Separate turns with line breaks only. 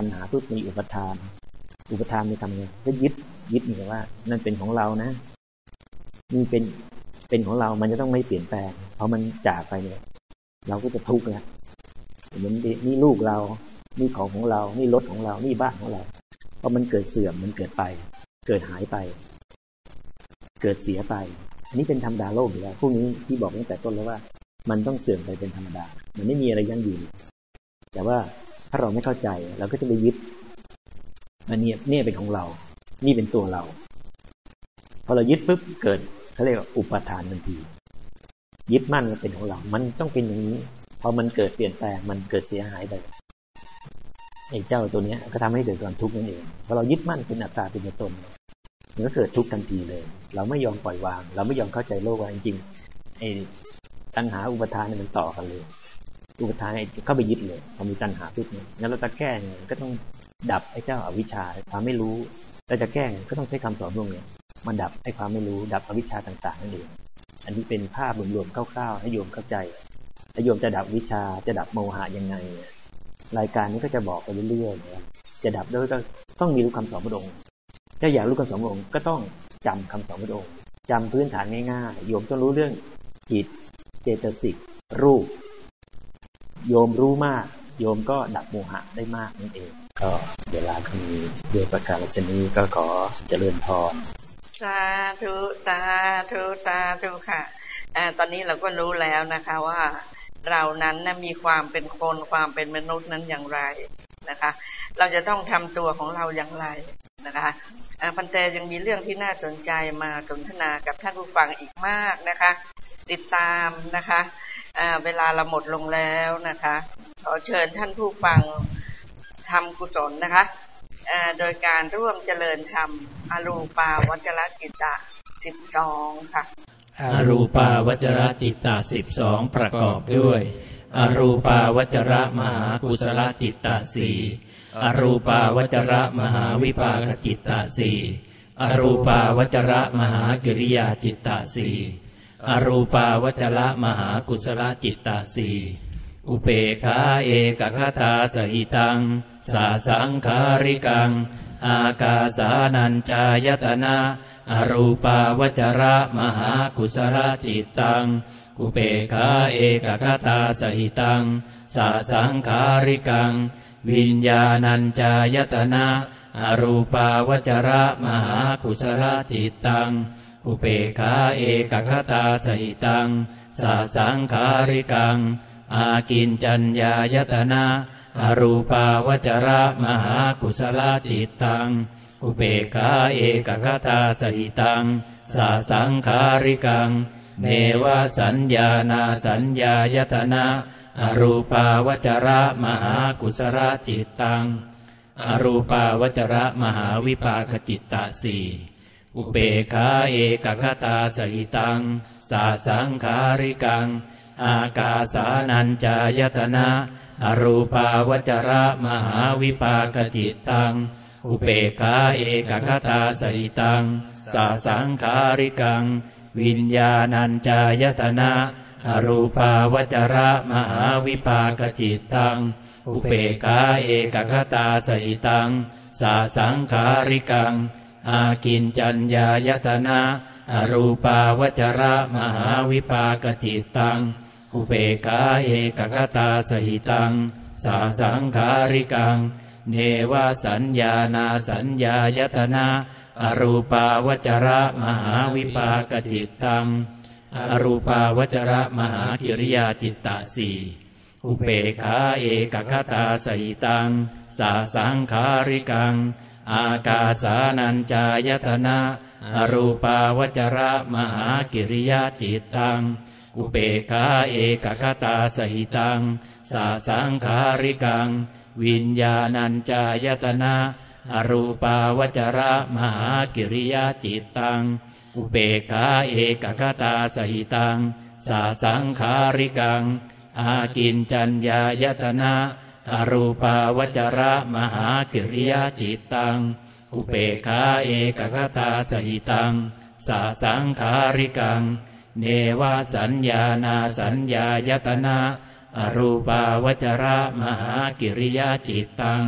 ตัณหาปุ๊บมีอุปทาน อุปทานมีทำไงก็ยึดยึดเหมือนว่า นั่นเป็นของเรานะนี่เป็นเป็นของเรา มันจะต้องไม่เปลี่ยนแปลงเพราะมันจากไปเนี่ย เราก็จะทุกข์แล้วเหมือนนี่ลูกเรา นี่ของของเรา นี่รถของเรา นี่บ้านของเรา เพราะมันเกิดเสื่อม มันเกิดไป เกิดหายไป เกิดเสียไป อันนี้เป็นธรรมดาโลกอยู่แล้ว พวกนี้ที่บอกตั้งแต่ต้นแล้วว่า มันต้องเสื่อมไปเป็นธรรมดา มันไม่มีอะไรยั่งยืน แต่ว่า ถ้าเราไม่เข้าใจเราก็จะไปยึดมันเนี่ยเนี่ยเป็นของเรา นี่เป็นตัวเรา พอเรายึดปุ๊บเกิดเขาเรียกว่าอุปทานทันที ยึดมั่นเป็นของเรา มันต้องเป็นอย่างนี้ พอมันเกิดเปลี่ยนแปลงมันเกิดเสียหายไปไอ้เจ้าตัวเนี้ยก็ทำให้เกิดความทุกข์นั่นเองพอเรายึดมั่นเป็นอัตตาเป็นตนมันก็เกิดทุกข์ทันทีเลย เราไม่ยอมปล่อยวาง เราไม่ยอมเข้าใจโลกว่าจริงๆไอ้ตัณหาอุปทานเนี่ยมันต่อกันเลย อุปทานเข้าไปยึดเลยพอมีตัณหาทุกเนี่ยงั้นเราจะแก้เนี่ยก็ต้องดับไอ้เจ้าอาวิชชาความไม่รู้เราจะแก้ก็ต้องใช้คำสอนพวกนี้มันดับไอ้ความไม่รู้ดับอวิชชาต่างๆนั่นเองอันนี้เป็นภาพรวมๆคร่าวๆให้โยมเข้าใจถ้าโยมจะดับวิชาจะดับโมหะยังไง รายการนี้ก็จะบอกไปเรื่อยๆจะดับด้วยก็ต้องมีรู้คำสอนพระองค์ถ้าอยากรู้คำสอนพระองค์ก็ต้องจำคำสอนพระองค์จำพื้นฐานง่ายๆโยมต้องรู้เรื่องจิตเจตสิกรูป โยมรู้มาก โยมก็ดับโมหะได้มากนั่นเอง ก็เวลาก็มีเรื่องประการชนี้ก็ขอเจริญพร
สาธุตาธุตาธุค่ะอตอนนี้เราก็รู้แล้วนะคะว่าเรานั้นนะมีความเป็นคนความเป็นมนุษย์นั้นอย่างไรนะคะ เราจะต้องทำตัวของเราอย่างไรนะคะพันเตยังมีเรื่องที่น่าสนใจมาสนทนากับท่านผู้ฟังอีกมากนะคะ ติดตามนะคะ เวลาเราหมดลงแล้วนะคะ ขอเชิญท่านผู้ฟังทำกุศลนะคะโดยการร่วมเจริญธรรมอรูปาวัจรจิตตะสิบสองค่ะ
อรูปาวัจรจิตตาสิบสองประกอบด้วย อรูปาวัจระมหากุศลจิตตาสี่อรูปาวัจระมหาวิปากจิตตาสี่อรูปาวัจระมหากิริยาจิตตาสี่ อรูปาวจระมหากุศลจิตตาสีอุเปขาเอกคตาสหิตัง สาสังคาริกัง อากาสานัญจายตนะอรูปาวจระมหากุศลจิตตัง อุเปขาเอกคตาสหิตัง สาสังขาริกัง วิญญาณัญจายตนะ อรูปาวจระมหากุศลจิตตัง อุเปขาเอกคตาสหิตังสาสังขาริกัง อากินจัญญายตนะอรูปาวจระมหากุศลจิตตัง อุเบกขาเอกคตาสหิตัง สาสังขาริกัง เนวสัญญานาสัญญายตนะอรูปาวจระมหากุศลจิตตัง อรูปาวจระมหาวิปากจิตตาสีอุเบกขาเอกคตาสหิตัง สาสังขาริกัง อากาสานัญจายตนะ อรูปาวจระมหาวิปากจิตตัง อุเปกาเอกคตาสิตัง สาสังคาริกัง วิญญาณัญจายตนะ อรูปาวจระมหาวิปากจิตตัง อุเปกาเอกคตาสหิตัง สาสังคาริกัง อากินจัญญายตนะอรูปาวจระมหาวิปากจิตตัง อุเปกาเอกคตาสหิตัง สาสังคาริกัง เนวสัญญานาสัญญายตนะอรูปาวจระมหาวิปากจิตตัง อรูปาวจระมหากิริยาจิตตสี อุเปขาเอกคตาสิตัง สาสังคาริกัง อากาสานัญจายตนะอรูปาวจระมหากิริยาจิตตัง อุเปขาเอกคตาสหิตัง สาสังคาริกัง วิญญาณัญจายตนะอรูปาวจระมหากิริยาจิตตัง อุเบขาเอกคตาสหิตัง สาสังขาริกัง อากินจัญญายตนะอรูปาวจระมหากิริยาจิตตัง อุเบขาเอกคตาสหิตัง สาสังขาริกัง เนวสัญญานาสัญญายตนะอรูปาวจระมหากิริยาจิตตัง